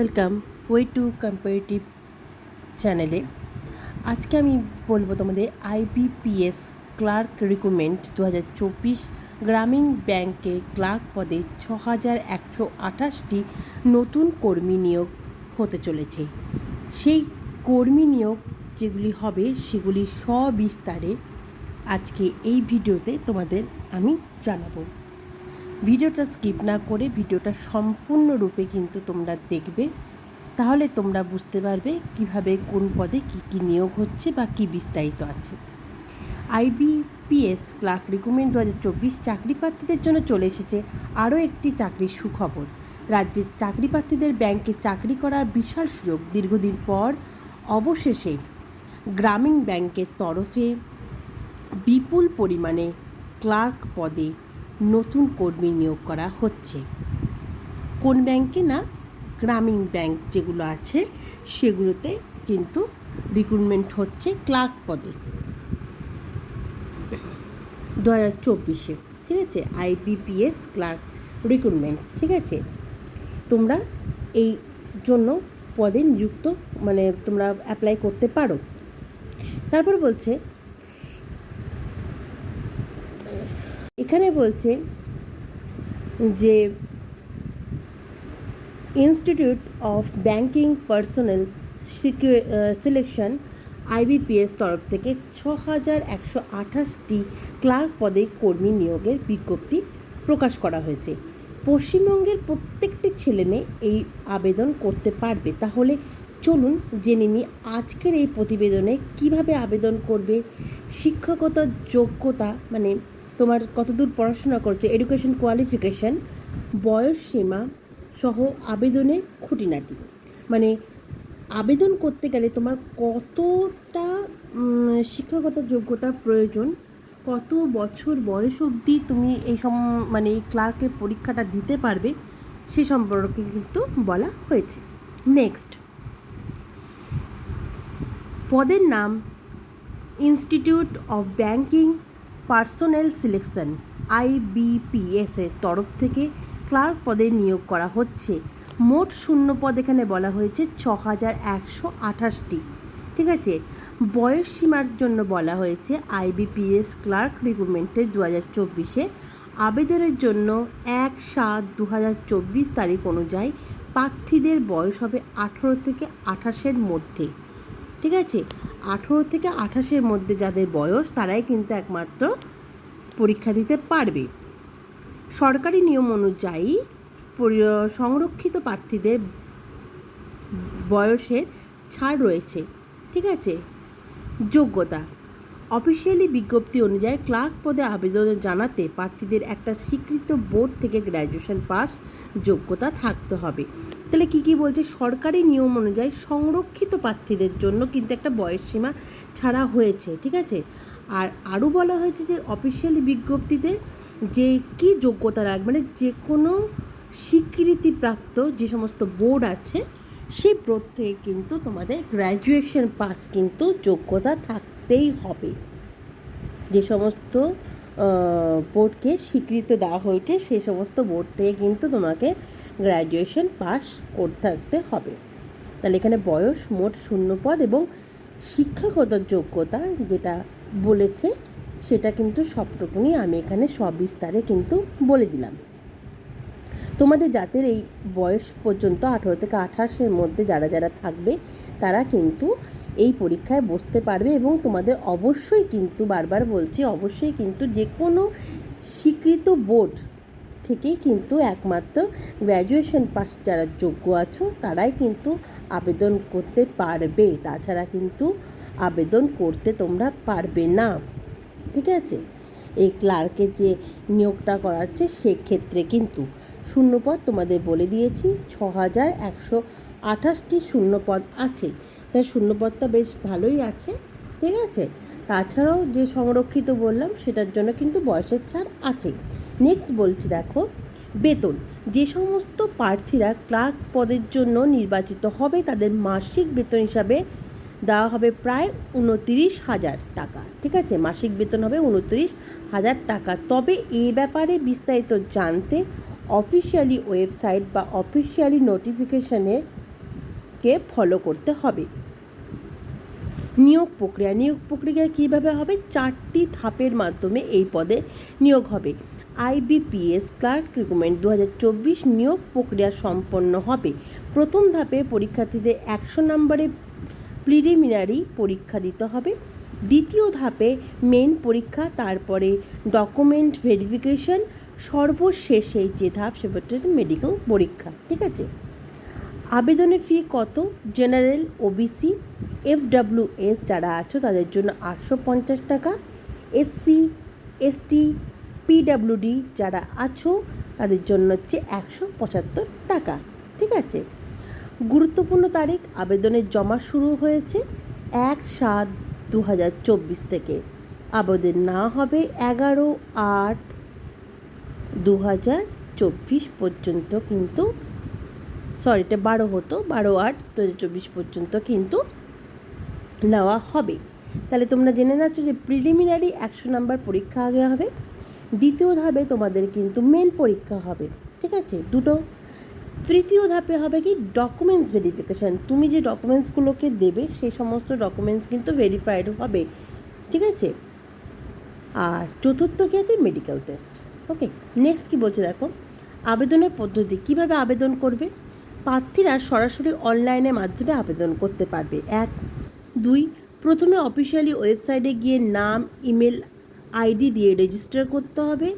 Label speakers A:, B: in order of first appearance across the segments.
A: Welcome way to comparative চ্যানেলে আজকে আমি বলব তোমাদের আইবিপিএস ক্লার্ক রিক্রুটমেন্ট দু হাজার চব্বিশ গ্রামীণ ব্যাংকে ক্লার্ক পদে ছ হাজার একশো আঠাশটি নতুন কর্মী নিয়োগ হতে চলেছে। সেই কর্মী নিয়োগ যেগুলি হবে, সেগুলি সবিস্তারে আজকে এই ভিডিওতে তোমাদের আমি জানাব। ভিডিওটা স্কিপ না করে ভিডিওটা সম্পূর্ণরূপে কিন্তু তোমরা দেখবে। তাহলে তোমরা বুঝতে পারবে কীভাবে কোন পদে কি কি নিয়োগ হচ্ছে বা কি বিস্তারিত আছে। আইবিপিএস ক্লার্ক রিক্রুটমেন্ট দু হাজার চব্বিশ চাকরি প্রার্থীদের জন্য চলে এসেছে আরও একটি চাকরির সুখবর। রাজ্যের চাকরি প্রার্থীদের ব্যাংকে চাকরি করার বিশাল সুযোগ দীর্ঘদিন পর অবশেষে গ্রামীণ ব্যাংকের তরফে বিপুল পরিমাণে ক্লার্ক পদে নতুন কর্মী নিয়োগ করা হচ্ছে। কোন ব্যাংকে না গ্রামীণ ব্যাংক যেগুলো আছে, সেগুলোতে কিন্তু রিক্রুটমেন্ট হচ্ছে ক্লার্ক পদে। দু হাজার চব্বিশে, ঠিক আছে? আইবিপিএস ক্লার্ক রিক্রুটমেন্ট ঠিক আছে? তোমরা এই জন্য পদে নিযুক্ত মানে তোমরা অ্যাপ্লাই করতে পারো। তারপর বলছে এখানে বলছে যে Institute of Banking Personnel Selection IBPS তরফ থেকে ছ হাজার একশো আঠাশটি ক্লার্ক পদে কর্মী নিয়োগের বিজ্ঞপ্তি প্রকাশ করা হয়েছে। পশ্চিমবঙ্গের প্রত্যেকটি ছেলেমেয়ে এই আবেদন করতে পারবে। তাহলে চলুন জেনে নিই আজকের এই প্রতিবেদনে কীভাবে আবেদন করবে? শিক্ষাগত যোগ্যতা মানে তোমার কতদূর পড়াশোনা করছ? এডুকেশন কোয়ালিফিকেশান বয়স সীমা সহ আবেদনের খুঁটিনাটি। মানে আবেদন করতে গেলে তোমার কতটা শিক্ষাগত যোগ্যতার প্রয়োজন, কত বছর বয়স অবধি তুমি এই সম মানে এই ক্লার্কের পরীক্ষাটা দিতে পারবে, সে সম্পর্কে কিন্তু বলা হয়েছে। নেক্সট পদের নাম Institute of Banking Personnel Selection IBPS এর তরফ থেকে ক্লার্ক পদে নিয়োগ করা হচ্ছে। মোট শূন্য পদ এখানে বলা হয়েছে ছ হাজার একশো আঠাশটি। ঠিক আছে? বয়স সীমার জন্য বলা হয়েছে আইবিপিএস ক্লার্ক রিক্রুটমেন্টের দু হাজার চব্বিশে। আবেদনের জন্য এক সাত দু হাজার চব্বিশ তারিখ অনুযায়ী প্রার্থীদের বয়স হবে আঠেরো থেকে আঠাশের মধ্যে। ঠিক আছে? আঠেরো থেকে আঠাশের মধ্যে যাদের বয়স, তারাই কিন্তু একমাত্র পরীক্ষা দিতে পারবে। সরকারি নিয়ম অনুযায়ী সংরক্ষিত প্রার্থীদের বয়সের ছাড় রয়েছে, ঠিক আছে? যোগ্যতা। অফিসিয়ালি বিজ্ঞপ্তি অনুযায়ী ক্লার্ক পদে আবেদন জানাতে প্রার্থীদের একটা স্বীকৃত বোর্ড থেকে গ্র্যাজুয়েশন পাস যোগ্যতা থাকতে হবে। তাহলে কী কী বলছে? সরকারি নিয়ম অনুযায়ী সংরক্ষিত প্রার্থীদের জন্য কিন্তু একটা বয়সসীমা ছাড়া হয়েছে, ঠিক আছে? আর আরও বলা হয়েছে যে অফিসিয়ালি বিজ্ঞপ্তিতে যে কি যোগ্যতা রাখবে মানে যে কোনো স্বীকৃতিপ্রাপ্ত যে সমস্ত বোর্ড আছে, সেই বোর্ড থেকে কিন্তু তোমাদের গ্র্যাজুয়েশন পাস কিন্তু যোগ্যতা থাকতেই হবে। যে সমস্ত বোর্ডকে স্বীকৃতি দেওয়া হয়েছে, সেই সমস্ত বোর্ড থেকে কিন্তু তোমাকে গ্র্যাজুয়েশন পাস করতে থাকতে হবে। তাহলে এখানে বয়স মোট শূন্য পদ এবং শিক্ষাগত যোগ্যতা যেটা বলেছে, সেটা কিন্তু সবটুকুনি আমি এখানে সবিস্তারে কিন্তু বলে দিলাম। তোমাদের জাতের এই বয়স পর্যন্ত আঠেরো থেকে আঠাশের মধ্যে যারা যারা থাকবে, তারা কিন্তু এই পরীক্ষায় বসতে পারবে এবং তোমাদের অবশ্যই কিন্তু বারবার বলছি, অবশ্যই কিন্তু যে কোনো স্বীকৃত বোর্ড থেকেই কিন্তু একমাত্র গ্র্যাজুয়েশন পাস যারা যোগ্য আছো, তারাই কিন্তু আবেদন করতে পারবে। তাছাড়া কিন্তু আবেদন করতে তোমরা পারবে না। ঠিক আছে? এই ক্লার্কে যে নিয়োগটা করাচ্ছে, সেক্ষেত্রে কিন্তু শূন্যপদ তোমাদের বলে দিয়েছি ছ হাজার একশো আঠাশটি শূন্যপদ আছে। তাই শূন্যপদটা বেশ ভালোই আছে। ঠিক আছে? তাছাড়াও যে সংরক্ষিত বললাম, সেটার জন্য কিন্তু বয়সের ছাড় আছে। নেক্সট বলছি দেখো, বেতন। যে সমস্ত প্রার্থীরা ক্লার্ক পদের জন্য নির্বাচিত হবে, তাদের মাসিক বেতন হিসাবে দেওয়া হবে প্রায় উনতিরিশ হাজার টাকা। ঠিক আছে? মাসিক বেতন হবে উনতিরিশ হাজার টাকা। তবে এ ব্যাপারে বিস্তারিত জানতে অফিসিয়ালি ওয়েবসাইট বা অফিসিয়ালি নোটিফিকেশানে কে ফলো করতে হবে। নিয়োগ প্রক্রিয়া। নিয়োগ প্রক্রিয়া কীভাবে হবে? চারটি ধাপের মাধ্যমে এই পদে নিয়োগ হবে। আইবিপিএস ক্লার্ক রিক্রুটমেন্ট দু হাজার চব্বিশ নিয়োগ প্রক্রিয়া সম্পন্ন হবে। প্রথম ধাপে পরীক্ষার্থীদের একশো নম্বরে প্রিলিমিনারি পরীক্ষা দিতে হবে। দ্বিতীয় ধাপে মেন পরীক্ষা, তারপরে ডকুমেন্ট ভেরিফিকেশন, সর্বশেষে যে ধাপ, সেটা মেডিকেল পরীক্ষা, ঠিক আছে? আবেদনের ফি কত? জেনারেল, ওবিসি এফডাব্লিউএস যারা আছো তাদের জন্য আটশো পঞ্চাশ টাকা, এসসি, এসটি পিডাব্লিউডি যারা আছো, তাদের জন্য হচ্ছে একশো পঁচাত্তর টাকা, ঠিক আছে? গুরুত্বপূর্ণ তারিখ, আবেদনের জমা শুরু হয়েছে এক সাত দু হাজার চব্বিশ থেকে। আবেদন না হবে এগারো আট দু হাজার চব্বিশ পর্যন্ত কিন্তু সরি এটা বারো হতো, বারো আট দু হাজার চব্বিশ পর্যন্ত কিন্তু নেওয়া হবে। তাহলে তোমরা জেনে নাচ্ছ যে প্রিলিমিনারি একশো নাম্বার পরীক্ষা আগে হবে। দ্বিতীয় ধাপে তোমাদের কিন্তু মেন পরীক্ষা হবে, ঠিক আছে? দুটো। তৃতীয় ধাপে হবে কি? ডকুমেন্টস ভেরিফিকেশান তুমি যে ডকুমেন্টসগুলোকে দেবে সেই সমস্ত ডকুমেন্টস কিন্তু ভেরিফাইড হবে, ঠিক আছে? আর চতুর্থ কি আছে? মেডিকেল টেস্ট ওকে নেক্সট কি বলছে দেখো? আবেদনের পদ্ধতি। কীভাবে আবেদন করবে? প্রার্থীরা সরাসরি অনলাইনের মাধ্যমে আবেদন করতে পারবে। এক, দুই, প্রথমে অফিসিয়ালি ওয়েবসাইটে গিয়ে নাম ইমেল আইডি দিয়ে রেজিস্টার করতে হবে।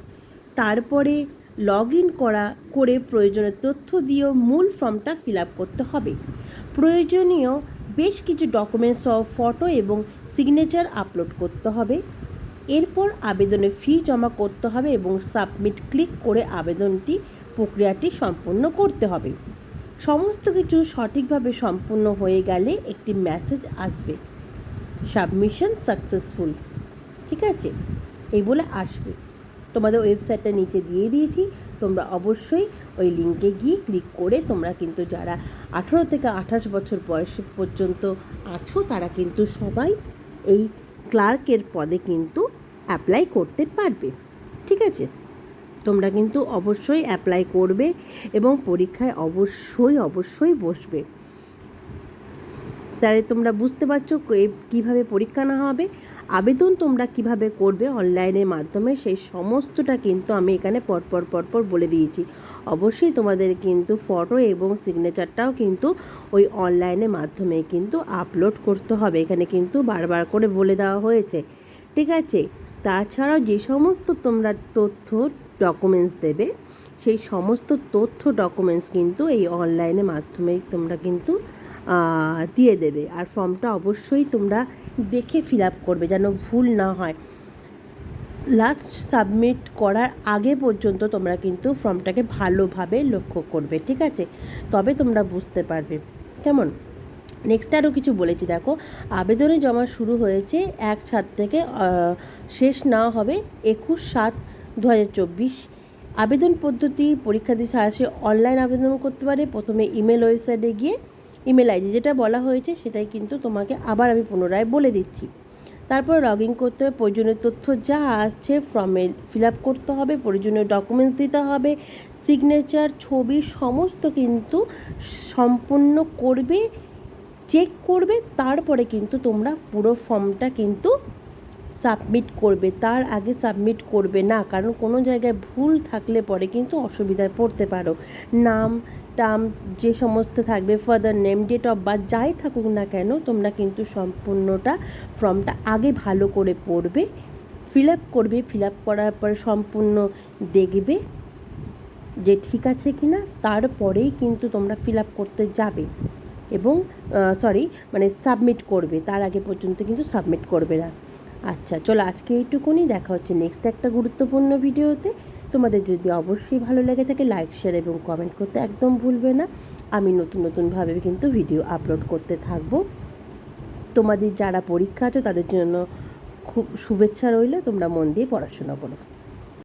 A: তারপরে লগ ইন করা, করে প্রয়োজনীয় তথ্য দিয়েও মূল ফর্মটা ফিল আপ করতে হবে। প্রয়োজনীয় বেশ কিছু ডকুমেন্টস সহ ফটো এবং সিগনেচার আপলোড করতে হবে। এরপর আবেদনে ফি জমা করতে হবে এবং সাবমিট ক্লিক করে আবেদনটি, প্রক্রিয়াটি সম্পূর্ণ করতে হবে। সমস্ত কিছু সঠিকভাবে সম্পূর্ণ হয়ে গেলে একটি মেসেজ আসবে। Submission successful. ঠিক আছে? এই বলে আসবে। তোমাদের ওয়েবসাইটটা নিচে দিয়ে দিয়েছি। তোমরা অবশ্যই ওই লিঙ্কে গিয়ে ক্লিক করে তোমরা কিন্তু যারা আঠেরো থেকে আঠাশ বছর বয়স পর্যন্ত আছো, তারা কিন্তু সবাই এই ক্লার্কের পদে কিন্তু অ্যাপ্লাই করতে পারবে। ঠিক আছে? তোমরা কিন্তু অবশ্যই অ্যাপ্লাই করবে এবং পরীক্ষায় অবশ্যই অবশ্যই বসবে। তাহলে তোমরা বুঝতে পারছ কীভাবে পরীক্ষা না হবে? আবেদন তোমরা কীভাবে করবে অনলাইনের মাধ্যমে, সেই সমস্তটা কিন্তু আমি এখানে পরপর পরপর বলে দিয়েছি। অবশ্যই তোমাদের কিন্তু ফটো এবং সিগনেচারটাও কিন্তু ওই অনলাইনের মাধ্যমে কিন্তু আপলোড করতে হবে। এখানে কিন্তু বারবার করে বলে দেওয়া হয়েছে। ঠিক আছে? তাছাড়াও যে সমস্ত তোমরা তথ্য ডকুমেন্টস দেবে, সেই সমস্ত তথ্য ডকুমেন্টস কিন্তু এই অনলাইনের মাধ্যমে তোমরা কিন্তু দিয়ে দেবে। আর ফর্মটা অবশ্যই তোমরা দেখে ফিল আপ করবে যেন ভুল না হয়। লাস্ট সাবমিট করার আগে পর্যন্ত তোমরা কিন্তু ফর্মটাকে ভালোভাবে লক্ষ্য করবে, ঠিক আছে? তবে তোমরা বুঝতে পারবে। কেমন? নেক্সট আরও কিছু বলেছি, দেখো। আবেদনে জমা শুরু হয়েছে এক সাত থেকে শেষ না হবে একুশ সাত দু হাজার চব্বিশ। আবেদন পদ্ধতি পরীক্ষার্থী সাহায্যে অনলাইন আবেদন করতে পারে। প্রথমে ইমেল ওয়েবসাইটে গিয়ে ইমেল আইডি যেটা বলা হয়েছে সেটাই কিন্তু তোমাকে আবার আমি পুনরায় বলে দিচ্ছি। তারপর লগ ইন করতে হবে, প্রয়োজনীয় তথ্য যা আছে ফর্মে ফিল আপ করতে হবে, প্রয়োজনীয় ডকুমেন্টস দিতে হবে সিগনেচার ছবি সমস্ত কিন্তু সম্পূর্ণ করবে চেক করবে, তারপরে কিন্তু তোমরা পুরো ফর্মটা কিন্তু সাবমিট করবে। তার আগে সাবমিট করবে না, কারণ কোনো জায়গায় ভুল থাকলে পরে কিন্তু অসুবিধায় পড়তে পারো। নাম টাম যে সমস্ত থাকবে father name date of birth যাই থাকুক না কেন, তোমরা কিন্তু সম্পূর্ণটা ফর্মটা আগে ভালো করে পড়বে ফিল আপ করবে ফিল আপ করার পরে সম্পূর্ণ দেখবে যে ঠিক আছে কি না তারপরেই কিন্তু তোমরা ফিল আপ করতে যাবে এবং সরি মানে সাবমিট করবে, তার আগে পর্যন্ত কিন্তু সাবমিট করবে না। আচ্ছা চলো আজকে এইটুকুনি, দেখা হচ্ছে নেক্সট একটা গুরুত্বপূর্ণ ভিডিওতে তোমাদের যদি অবশ্যই ভালো লেগে থাকে লাইক শেয়ার এবং কমেন্ট করতে একদম ভুলবে না। আমি নতুন, নতুনভাবে কিন্তু ভিডিও আপলোড করতে থাকব। তোমাদের যারা পরীক্ষা আছে, তাদের জন্য খুব শুভেচ্ছা রইলে। তোমরা মন দিয়ে পড়াশোনা করো।